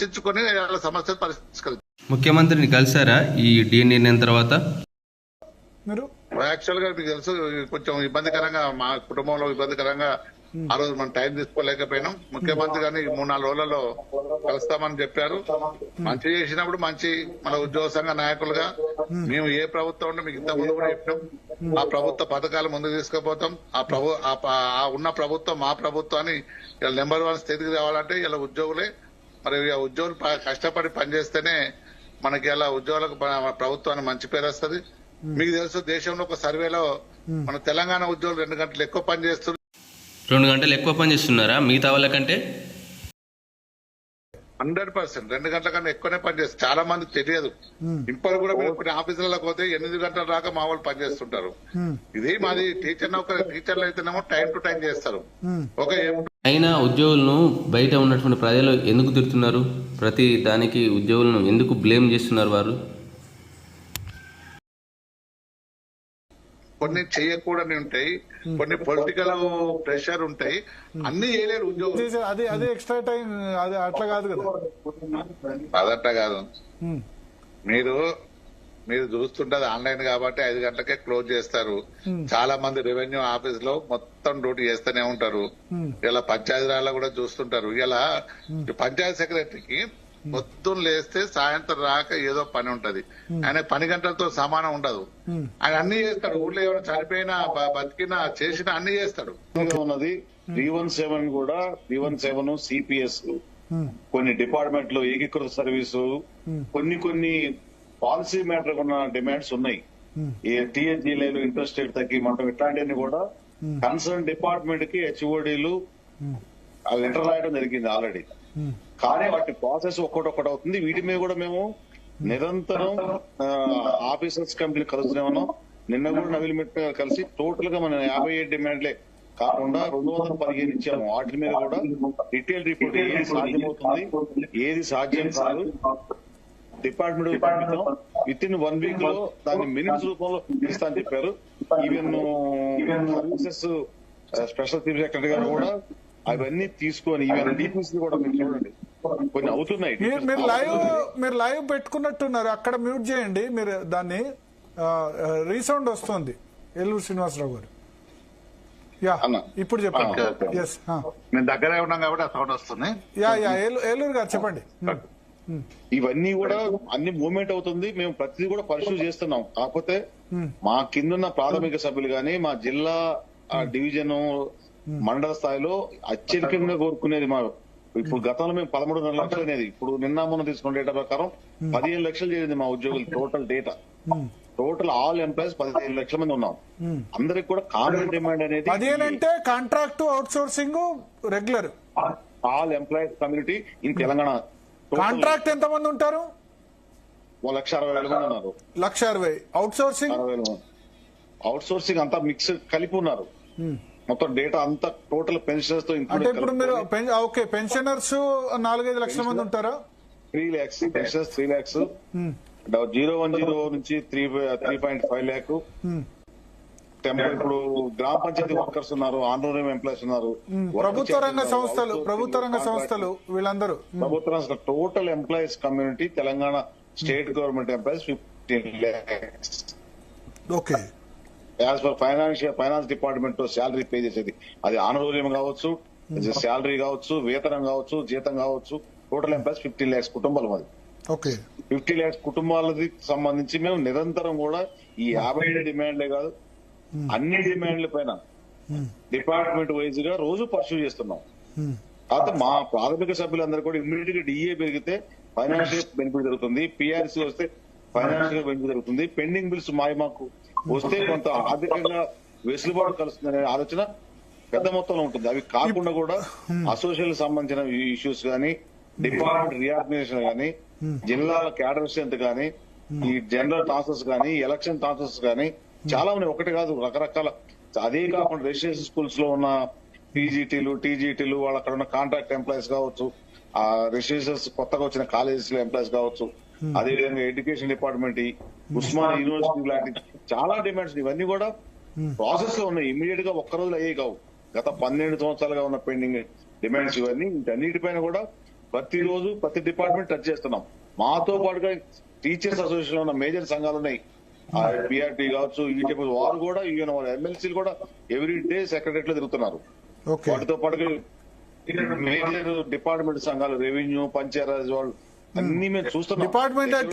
చర్చించుకొని వాళ్ళ సమస్యలు పరిష్కరించారు ముఖ్యమంత్రిని కలిసారా ఈ డీ నిర్ణయం తర్వాత? మీరు? యాక్చువల్గా మీకు తెలుసు కొంచెం ఇబ్బందికరంగా మా కుటుంబంలో ఇబ్బందికరంగా ఆ రోజు మనం టైం తీసుకోలేకపోయినాం. ముఖ్యమంత్రి గారిని ఈ మూడు నాలుగు రోజులలో కలుస్తామని చెప్పారు. మంచి చేసినప్పుడు మంచి మన ఉద్యోగ సంఘ నాయకులుగా మేము ఏ ప్రభుత్వం ఉంటే మీకు ఇంత ముందు కూడా చెప్పినాం. ఆ ప్రభుత్వ పథకాలు ముందుకు తీసుకుపోతాం. ఆ ప్రభు ఆ ఉన్న ప్రభుత్వం మా ప్రభుత్వాన్ని ఇలా నెంబర్ వన్ స్థితికి రావాలంటే ఇలా ఉద్యోగులే మరి ఆ ఉద్యోగులు కష్టపడి పనిచేస్తేనే మనకి ఇలా ఉద్యోగులకు ప్రభుత్వానికి మంచి పేరు వస్తుంది. మీకు తెలుసు దేశంలో ఒక సర్వేలో మన తెలంగాణ ఉద్యోగులు రెండు గంటలు ఎక్కువ పని చేస్తున్నారు రెండు గంటలు ఎక్కువ పని చేస్తున్నారా మిగతా వాళ్ళకంటే? Hundred percent. రెండు గంటల కన్నా ఎక్కువనే పని చేస్తారు చాలా మంది తెలియదు. ఇప్పుడు కూడా మీరు కొన్ని ఆఫీసులకు పోతే ఎనిమిది గంటల దాకా మా వాళ్ళు పని చేస్తుంటారు ఇది మాది టీచర్ ఒక టీచర్లు అయితేనేమో టైం టు టైం చేస్తారు. ఒక అయినా ఉద్యోగులను బయట ఉన్నటువంటి ప్రజలు ఎందుకు తిడుతున్నారు? ప్రతి దానికి ఉద్యోగులను ఎందుకు బ్లేమ్ చేస్తున్నారు వారు కొన్ని చేయకూడని ఉంటాయి కొన్ని పొలిటికల్ ప్రెషర్ ఉంటాయి. అన్ని చేయలేరు ఉద్యోగులు. చేసే- అది అదే ఎక్స్ట్రా టైం అది అట్లా కాదు కదా. అదట్ట కాదు. ఉమ్, మీరు మీరు చూస్తుంటది ఆన్లైన్ కాబట్టి ఐదు గంటలకే క్లోజ్ చేస్తారు. చాలా మంది రెవెన్యూ ఆఫీస్లో మొత్తం డ్యూటీ చేస్తూనే ఉంటారు. ఇలా పంచాయతీరాల్లో కూడా చూస్తుంటారు. ఇలా పంచాయతీ సెక్రటరీకి పొద్దున్న లేస్తే సాయంత్రం రాక ఏదో పని ఉంటది. ఆయన పని గంటలతో సమానం ఉండదు. ఆయన అన్ని చేస్తాడు. ఊళ్ళో ఎవరైనా చనిపోయినా బతికినా చేసినా అన్ని చేస్తాడు. ఉన్నది త్రీ వన్ సెవెన్ కూడా త్రీ వన్ సెవెన్ సిపిఎస్ కొన్ని డిపార్ట్మెంట్లో ఏకీకృత సర్వీసు కొన్ని కొన్ని పాలసీ మ్యాటర్ ఉన్న డిమాండ్స్ ఉన్నాయి. ఈ టీఎన్జీ లేదు ఇంట్రెస్ట్ రేట్ తగ్గిమంటాం ఇట్లాంటివన్నీ కూడా కన్సర్న్ డిపార్ట్మెంట్కి హెచ్ఓడీలు ఆ లెటర్ రాయడం జరిగింది ఆల్రెడీ. కానీ వాటి ప్రాసెస్ ఒక్కొక్కటి అవుతుంది. వీటి మీద కూడా మేము నిరంతరం ఆఫీసర్స్ కమిటీ కలుస్తూనే ఉన్నాం నిన్న కూడా నవీల్ మిట్ కలిసి టోటల్గా మన యాభై ఏడు డిమాండ్లే కాకుండా రెండు వందల పదిహేను ఇచ్చాము. వాటి మీద కూడా డీటెయిల్ రిపోర్ట్ ఏది సాధ్యమవుతుంది ఏది సాధ్యం కాదు. డిపార్ట్మెంట్ విత్ ఇన్ వన్ వీక్లో దాన్ని మినిట్స్ రూపంలో ఇస్తా అని చెప్పారు. Even services special chief secretary గారు కూడా అవన్నీ తీసుకొని ఈవెన్ డిపిసి కూడా మీరు చూడండి. కొన్ని అవుతున్నాయి మీరు లైవ్ మీరు లైవ్ పెట్టుకున్నట్టున్నారు. అక్కడ మ్యూట్ చేయండి. మీరు దాన్ని రీసౌండ్ వస్తుంది. ఏలూరు శ్రీనివాసరావు గారు. యా. ఇప్పుడు చెప్పండి. ఎస్ దగ్గరే ఉన్నాం కాబట్టి ఆ సౌండ్ వస్తుంది. యా యా ఏలూ- ఏలూరు గారు చెప్పండి. ఉమ్, ఇవన్నీ కూడా అన్ని మూవ్మెంట్ అవుతుంది. మేము ప్రతిదీ కూడా పరిశీలి చేస్తున్నాం. కాకపోతే మా కిందున్న ప్రాథమిక సభ్యులు గాని మా జిల్లా డివిజన్ మండల స్థాయిలో అత్యధికంగా కోరుకునేది మా ఇప్పుడు గతంలో మేము పదమూడున్నర లక్షలు అనేది ఇప్పుడు నిన్న మొన్న తీసుకున్న డేటా ప్రకారం పదిహేను లక్షలు చేరింది మా ఉద్యోగులు total data. Total all employees పదిహేను లక్షల మంది ఉన్నాం. అందరికి కూడా కామన్ డిమాండ్ అనేది పదిహేను అంటే contract outsourcing regular. All employees community in Telangana. Contract ఎంత మంది ఉంటారు లక్ష అరవై వేల మంది ఉన్నారు. లక్ష అరవై. అవుట్ సోర్సింగ్ అరవై వేల మంది. అవుట్ సోర్సింగ్ అంతా మిక్స్ కలిపి ఉన్నారు. మొత్తం డేటా అంతా టోటల్ పెన్షనర్స్తో అంటే ఇప్పుడు మీరు ఓకే పెన్షనర్స్ నాలుగైదు లక్షల మంది ఉంటారా? Three lakhs pensioners three lakhs zero one zero నుంచి three three point five lakh temper ఇప్పుడు గ్రామ పంచాయతీ వర్కర్స్ ఉన్నారు ఆనరోనియం ఎంప్లాయీస్ ఉన్నారు. ప్రభుత్వ రంగ సంస్థలు ప్రభుత్వ రంగ సంస్థలు వీళ్ళందరూ. ప్రభుత్వ రంగ total employees community Telangana state government employees fifteen lakhs okay as per financial finance department salary pay చేసేది. అది ఆనరోల్యం కావచ్చు శాలరీ కావచ్చు వేతనం కావచ్చు జీతం కావచ్చు టోటల్ ఎంప్లాయీస్ ఫిఫ్టీ ల్యాక్స్ కుటుంబాలు మాది. ఓకే. ఫిఫ్టీ ల్యాక్స్ కుటుంబాలకి సంబంధించి మేము నిరంతరం కూడా ఈ యాభై ఏడు డిమాండ్లే కాదు అన్ని డిమాండ్ల పైన డిపార్ట్మెంట్ వైజ్గా రోజు పర్సూ చేస్తున్నాం. కాకపోతే మా ప్రాథమిక సభ్యులందరూ కూడా ఇమ్మీడియట్గా డిఏ పెరిగితే ఫైనాన్షియల్ బెనిఫిట్ జరుగుతుంది పిఆర్సీ వస్తే ఫైనాన్షియల్ బెనిఫిట్ జరుగుతుంది. పెండింగ్ బిల్స్ మాయ మాకు వస్తే కొంత ఆర్థికంగా వెసులుబాటు కలుస్తుందనే ఆలోచన పెద్ద మొత్తంలో ఉంటుంది. అవి కాకుండా కూడా అసోసియేషన్ సంబంధించిన ఇష్యూస్ కానీ డిపార్ట్మెంట్ రియార్గనైజేషన్ కానీ జిల్లాల క్యాడర్ స్ట్రెంత్ కానీ ఈ జనరల్ ట్రాన్స్ఫర్స్ కానీ ఎలక్షన్ ట్రాన్స్ఫర్స్ కానీ చాలా ఉన్నాయి. ఒకటి కాదు రకరకాల అదే కాకుండా రెసిడెన్షియల్ స్కూల్స్లో ఉన్న పీజీటీలు టీజీటీలు వాళ్ళ అక్కడ ఉన్న కాంట్రాక్ట్ ఎంప్లాయీస్ కావచ్చు ఆ రెసిడెన్షియల్స్ కొత్తగా వచ్చిన కాలేజెస్లో ఎంప్లాయీస్ కావచ్చు అదే విధంగా ఎడ్యుకేషన్ డిపార్ట్మెంట్ ఉస్మాన్ యూనివర్సిటీ లాంటి చాలా డిమాండ్స్ ఇవన్నీ కూడా ప్రాసెస్లో ఉన్నాయి. ఇమీడియట్గా ఒక్క రోజులో అయ్యే కావు. గత పన్నెండు సంవత్సరాలుగా ఉన్న పెండింగ్ డిమాండ్స్ ఇవన్నీ వీటన్నిటిపైన కూడా ప్రతిరోజు ప్రతి డిపార్ట్మెంట్ టచ్ చేస్తున్నాం. మాతో పాటుగా టీచర్స్ అసోసియేషన్లో ఉన్న మేజర్ సంఘాలు ఉన్నాయి. బిఆర్టీ కావచ్చు ఈటీపీ వారు కూడా ఈవెన్ ఎమ్మెల్సీలు కూడా ఎవ్రీ డే సెక్రటరీ లో తిరుగుతున్నారు. వాటితో పాటుగా మేజర్ డిపార్ట్మెంట్ సంఘాలు రెవెన్యూ పంచాయరాజ్ వాళ్ళు అన్ని మేము చూస్తున్నాం. డిపార్ట్మెంట్